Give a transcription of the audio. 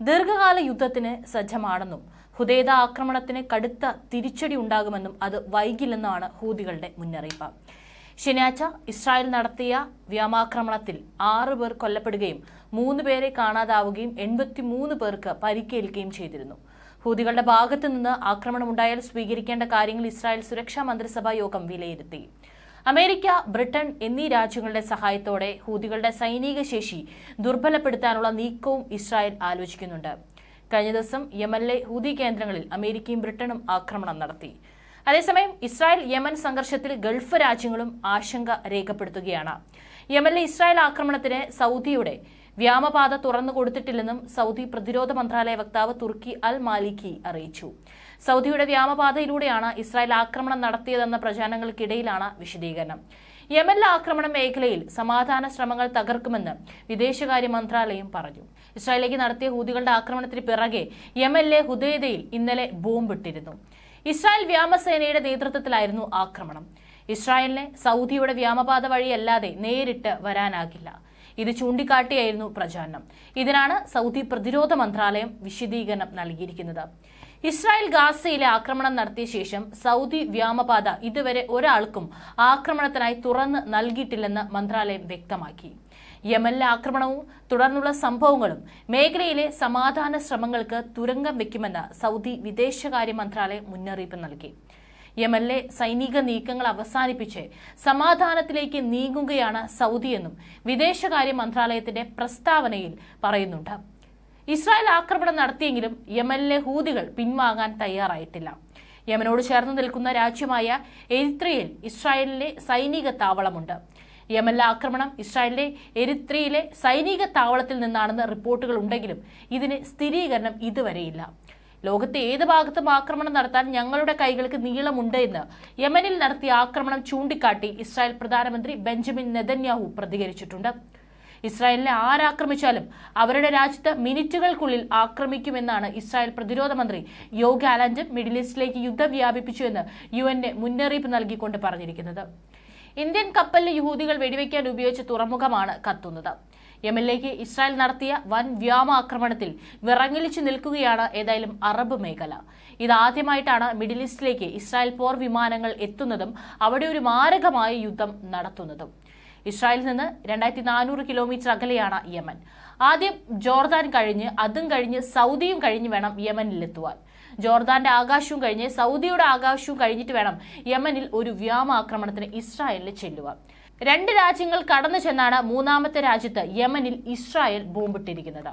ദീർഘകാല യുദ്ധത്തിന് സജ്ജമാണെന്നും ഹുദൈദ ആക്രമണത്തിന് കടുത്ത തിരിച്ചടി ഉണ്ടാകുമെന്നും അത് വൈകില്ലെന്നാണ് ഹൂതികളുടെ മുന്നറിയിപ്പ്. ശനിയാഴ്ച ഇസ്രായേൽ നടത്തിയ വ്യോമാക്രമണത്തിൽ ആറ് പേർ കൊല്ലപ്പെടുകയും മൂന്ന് പേരെ കാണാതാവുകയും എൺപത്തിമൂന്ന് പേർക്ക് പരിക്കേൽക്കുകയും ചെയ്തിരുന്നു. ഹൂതികളുടെ ഭാഗത്തു നിന്ന് ആക്രമണമുണ്ടായാൽ സ്വീകരിക്കേണ്ട കാര്യങ്ങൾ ഇസ്രായേൽ സുരക്ഷാ മന്ത്രിസഭാ യോഗം വിലയിരുത്തി. അമേരിക്ക ബ്രിട്ടൻ എന്നീ രാജ്യങ്ങളുടെ സഹായത്തോടെ ഹൂതികളുടെ സൈനിക ശേഷി ദുർബലപ്പെടുത്താനുള്ള നീക്കവും ഇസ്രായേൽ ആലോചിക്കുന്നുണ്ട്. കഴിഞ്ഞ ദിവസം യമനിലെ ഹൂതി കേന്ദ്രങ്ങളിൽ അമേരിക്കയും ബ്രിട്ടനും ആക്രമണം നടത്തി. അതേസമയം ഇസ്രായേൽ യമൻ സംഘർഷത്തിൽ ഗൾഫ് രാജ്യങ്ങളും ആശങ്ക രേഖപ്പെടുത്തുകയാണ്. യമനിലെ ഇസ്രായേൽ ആക്രമണത്തിന് സൗദിയുടെ വ്യാമപാത തുറന്നു കൊടുത്തിട്ടില്ലെന്നും സൗദി പ്രതിരോധ മന്ത്രാലയ വക്താവ് തുർക്കി അൽ മാലിക്കി അറിയിച്ചു. സൗദിയുടെ വ്യാമപാതയിലൂടെയാണ് ഇസ്രായേൽ ആക്രമണം നടത്തിയതെന്ന പ്രചാരണങ്ങൾക്കിടയിലാണ് വിശദീകരണം. യമനിലെ ആക്രമണ മേഖലയിൽ സമാധാന ശ്രമങ്ങൾ തകർക്കുമെന്ന് വിദേശകാര്യ മന്ത്രാലയം പറഞ്ഞു. ഇസ്രായേലിലേക്ക് നടത്തിയ ഹൂതികളുടെ ആക്രമണത്തിന് പിറകെ യമനിലെ ഹുദൈദയിൽ ഇന്നലെ ബോംബിട്ടിരുന്നു ഇസ്രായേൽ വ്യാമസേനയുടെ നേതൃത്വത്തിലായിരുന്നു ആക്രമണം. ഇസ്രായേലിനെ സൗദിയുടെ വ്യാമപാത വഴിയല്ലാതെ നേരിട്ട് വരാനാകില്ല. ഇത് ചൂണ്ടിക്കാട്ടിയായിരുന്നു പ്രചാരണം. ഇതിനാണ് സൗദി പ്രതിരോധ മന്ത്രാലയം വിശദീകരണം നൽകിയിരിക്കുന്നത്. ഇസ്രായേൽ ഗാസയിലെ ആക്രമണം നടത്തിയ ശേഷം സൗദി വ്യോമപാത ഇതുവരെ ഒരാൾക്കും ആക്രമണത്തിനായി തുറന്ന് നൽകിയിട്ടില്ലെന്ന് മന്ത്രാലയം വ്യക്തമാക്കി. യമനിലെ ആക്രമണവും തുടർന്നുള്ള സംഭവങ്ങളും മേഖലയിലെ സമാധാന ശ്രമങ്ങൾക്ക് തുരങ്കം വെക്കുമെന്ന് സൗദി വിദേശകാര്യ മന്ത്രാലയം മുന്നറിയിപ്പ് നൽകി. യമനിലെ സൈനിക നീക്കങ്ങൾ അവസാനിപ്പിച്ച് സമാധാനത്തിലേക്ക് നീങ്ങുകയാണ് സൗദിയെന്നും വിദേശകാര്യ മന്ത്രാലയത്തിന്റെ പ്രസ്താവനയിൽ പറയുന്നുണ്ട്. ഇസ്രായേൽ ആക്രമണം നടത്തിയെങ്കിലും യമനിലെ ഹൂതികൾ പിൻവാങ്ങാൻ തയ്യാറായിട്ടില്ല. യമനോട് ചേർന്ന് നിൽക്കുന്ന രാജ്യമായ എരിത്രയിൽ ഇസ്രായേലിലെ സൈനിക താവളമുണ്ട്. യമനിലെ ആക്രമണം ഇസ്രായേലിലെ എരിത്രയിലെ സൈനിക താവളത്തിൽ നിന്നാണെന്ന് റിപ്പോർട്ടുകൾ ഉണ്ടെങ്കിലും ഇതിന് സ്ഥിരീകരണം ഇതുവരെയില്ല. ലോകത്തെ ഏത് ഭാഗത്തും ആക്രമണം നടത്താൻ ഞങ്ങളുടെ കൈകൾക്ക് നീളമുണ്ട് എന്ന് യമനിൽ നടത്തിയ ആക്രമണം ചൂണ്ടിക്കാട്ടി ഇസ്രായേൽ പ്രധാനമന്ത്രി ബെഞ്ചമിൻ നെതന്യാഹു പ്രതികരിച്ചിട്ടുണ്ട്. ഇസ്രായേലിനെ ആരാക്രമിച്ചാലും അവരുടെ രാജ്യത്ത് മിനിറ്റുകൾക്കുള്ളിൽ ആക്രമിക്കുമെന്നാണ് ഇസ്രായേൽ പ്രതിരോധ മന്ത്രി യോഗ ആലൻഡ് മിഡിൽ ഈസ്റ്റിലേക്ക് യുദ്ധം വ്യാപിപ്പിച്ചു എന്ന് യു എന്നെ മുന്നറിയിപ്പ് നൽകിക്കൊണ്ട് പറഞ്ഞിരിക്കുന്നത്. ഇന്ത്യൻ കപ്പലിൽ യഹൂദികൾ വെടിവെക്കാൻ ഉപയോഗിച്ച തുറമുഖമാണ് കത്തുന്നത്. യമനിലേക്ക് ഇസ്രായേൽ നടത്തിയ വൻ വ്യോമാക്രമണത്തിൽ വിറങ്ങലിച്ചു നിൽക്കുകയാണ് ഏതായാലും അറബ് മേഖല. ഇതാദ്യമായിട്ടാണ് മിഡിൽ ഈസ്റ്റിലേക്ക് ഇസ്രായേൽ പോർ വിമാനങ്ങൾ എത്തുന്നതും അവിടെ ഒരു മാരകമായ യുദ്ധം നടത്തുന്നതും. ഇസ്രായേലിൽ നിന്ന് രണ്ടായിരത്തി നാനൂറ് കിലോമീറ്റർ അകലെയാണ് യമൻ. ആദ്യം ജോർദാൻ കഴിഞ്ഞ് അതും കഴിഞ്ഞ് സൗദിയും കഴിഞ്ഞ് വേണം യമനിലെത്തുവാൻ ജോർദാന്റെ ആകാശവും കഴിഞ്ഞ് സൗദിയുടെ ആകാശവും കഴിഞ്ഞിട്ട് വേണം യമനിൽ ഒരു വ്യോമാക്രമണത്തിന് ഇസ്രായേലിൽ ചെല്ലുവാൻ. രണ്ട് രാജ്യങ്ങൾ കടന്നു ചെന്നാണ് മൂന്നാമത്തെ രാജ്യത്ത് യമനിൽ ഇസ്രായേൽ ബോംബിട്ടിരിക്കുന്നത്.